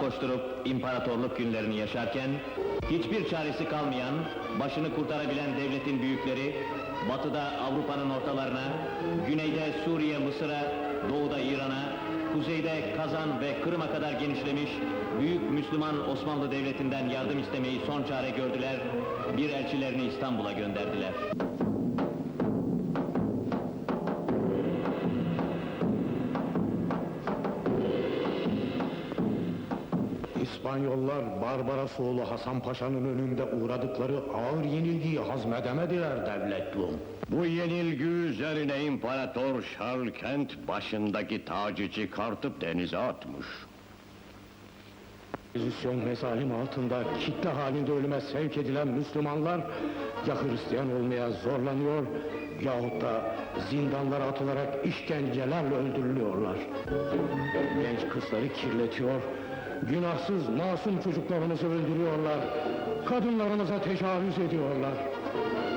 koşturup imparatorluk günlerini yaşarken, hiçbir çaresi kalmayan, başını kurtarabilen devletin büyükleri, batıda Avrupa'nın ortalarına, güneyde Suriye, Mısır'a, doğuda İran'a, kuzeyde Kazan ve Kırım'a kadar genişlemiş, büyük Müslüman Osmanlı Devleti'nden yardım istemeyi son çare gördüler, bir elçilerini İstanbul'a gönderdiler. İspanyollar Barbaros oğlu Hasan Paşa'nın önünde uğradıkları ağır yenilgiyi hazmedemediler devletlum. Bu yenilgi üzerine İmparator Charles Kent başındaki tacı çıkartıp denize atmış. Pozisyon mezalim altında kitle halinde ölüme sevk edilen Müslümanlar ya Hristiyan olmaya zorlanıyor yahut da zindanlara atılarak işkencelerle öldürülüyorlar. Genç kızları kirletiyor, günahsız masum çocuklarımızı öldürüyorlar, kadınlarımıza tecavüz ediyorlar.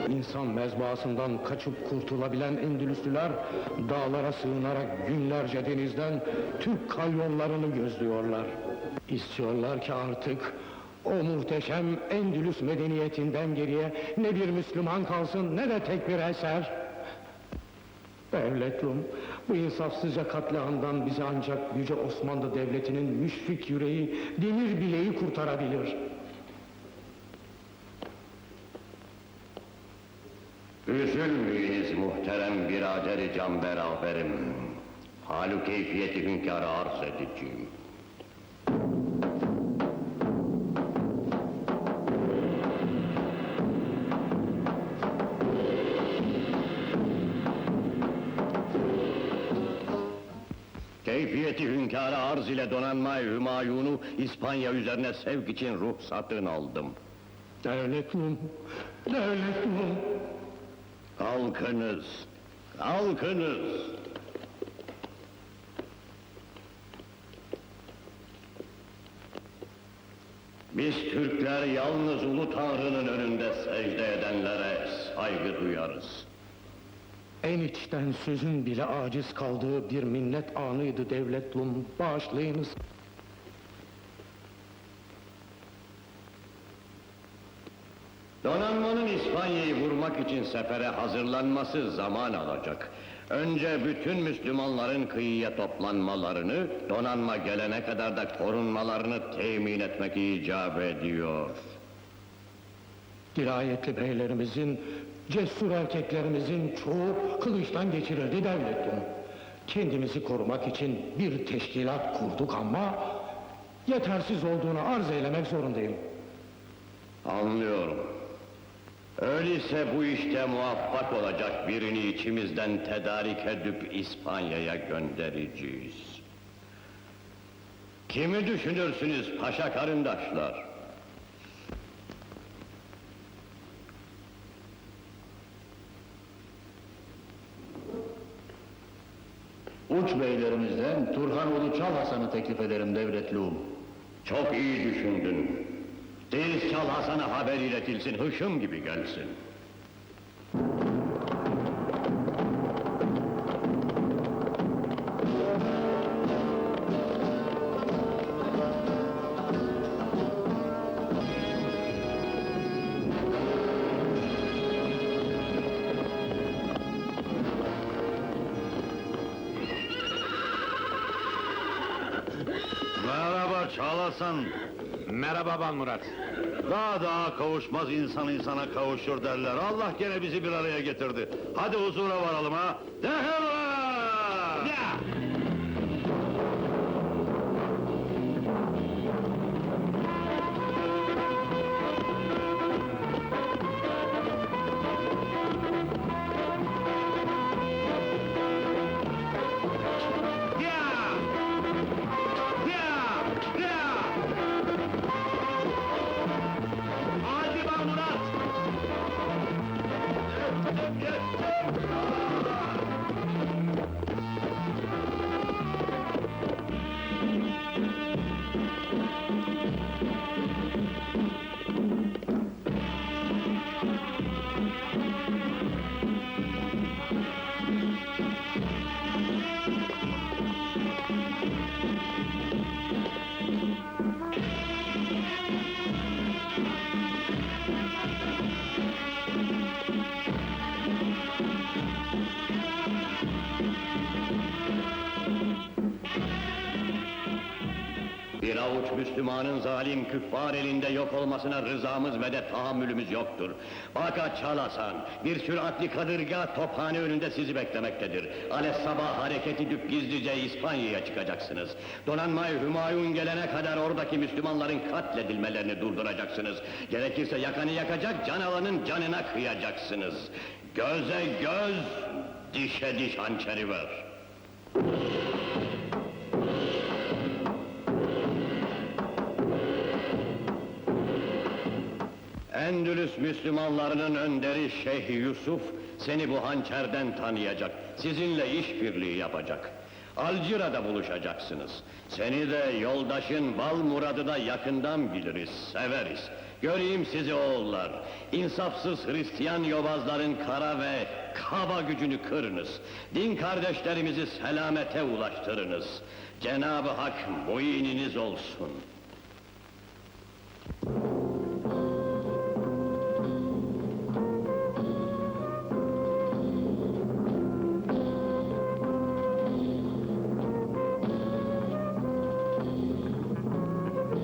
İnsan mezbahasından kaçıp kurtulabilen Endülüslüler dağlara sığınarak günlerce denizden Türk kalyonlarını gözlüyorlar. İstiyorlar ki artık o muhteşem Endülüs medeniyetinden geriye ne bir Müslüman kalsın ne de tek bir eser. Devletlum, bu insafsızca katliamdan bizi ancak Yüce Osmanlı Devleti'nin müşfik yüreği, demir bileği kurtarabilir. Üzülmeyiniz muhterem biraderi can beraberim. Halu keyfiyeti hünkârı arz edeceğim. Keyfiyeti hünkârı arz ile donanma Hümayun'u İspanya üzerine sevk için ruhsatını aldım. Devletlum, devletlum. Kalkınız, kalkınız. Biz Türkler yalnız Ulu Tanrı'nın önünde secde edenlere saygı duyarız. En içten sözün bile aciz kaldığı bir minnet anıydı devletlum. Bağışlayınız. Donanmanın İspanya'yı vurmak için sefere hazırlanması zaman alacak. Önce bütün Müslümanların kıyıya toplanmalarını, donanma gelene kadar da korunmalarını temin etmek icap ediyor. Dirayetli beylerimizin, cesur erkeklerimizin çoğu kılıçtan geçirildi devletlum. Kendimizi korumak için bir teşkilat kurduk ama yetersiz olduğunu arz eylemek zorundayım. Anlıyorum. Öyleyse bu işte muvaffak olacak birini içimizden tedarik edip İspanya'ya göndereceğiz. Kimi düşünürsünüz paşa karındaşlar? Uç beylerimizden Turhanoğlu Çal Hasan'ı teklif ederim devletluğum. Çok iyi düşündün. Deniz Çal Hasan'a haber iletilsin, hışım gibi gelsin. Merhaba Çal Hasan. Merhaba Ban Murat. Daha daha kavuşmaz insan insana kavuşur derler. Allah gene bizi bir araya getirdi. Hadi huzura varalım ha. Deheva! Müslümanın zalim küffar elinde yok olmasına rızamız ve de tahammülümüz yoktur. Fakat Çal Hasan, bir süratli kadırga tophane önünde sizi beklemektedir. Ale sabah hareket edip gizlice İspanya'ya çıkacaksınız. Donanmayı Hümayun gelene kadar oradaki Müslümanların katledilmelerini durduracaksınız. Gerekirse yakanı yakacak, can alanın canına kıyacaksınız. Göze göz, dişe diş hançeri ver. Endülüs Müslümanlarının önderi Şeyh Yusuf seni bu hançerden tanıyacak. Sizinle işbirliği yapacak. Alcira'da buluşacaksınız. Seni de yoldaşın Bal Murad'ı da yakından biliriz, severiz. Göreyim sizi oğullar. İnsafsız Hristiyan yobazların kara ve kaba gücünü kırınız. Din kardeşlerimizi selamete ulaştırınız. Cenab-ı Hak muininiz olsun.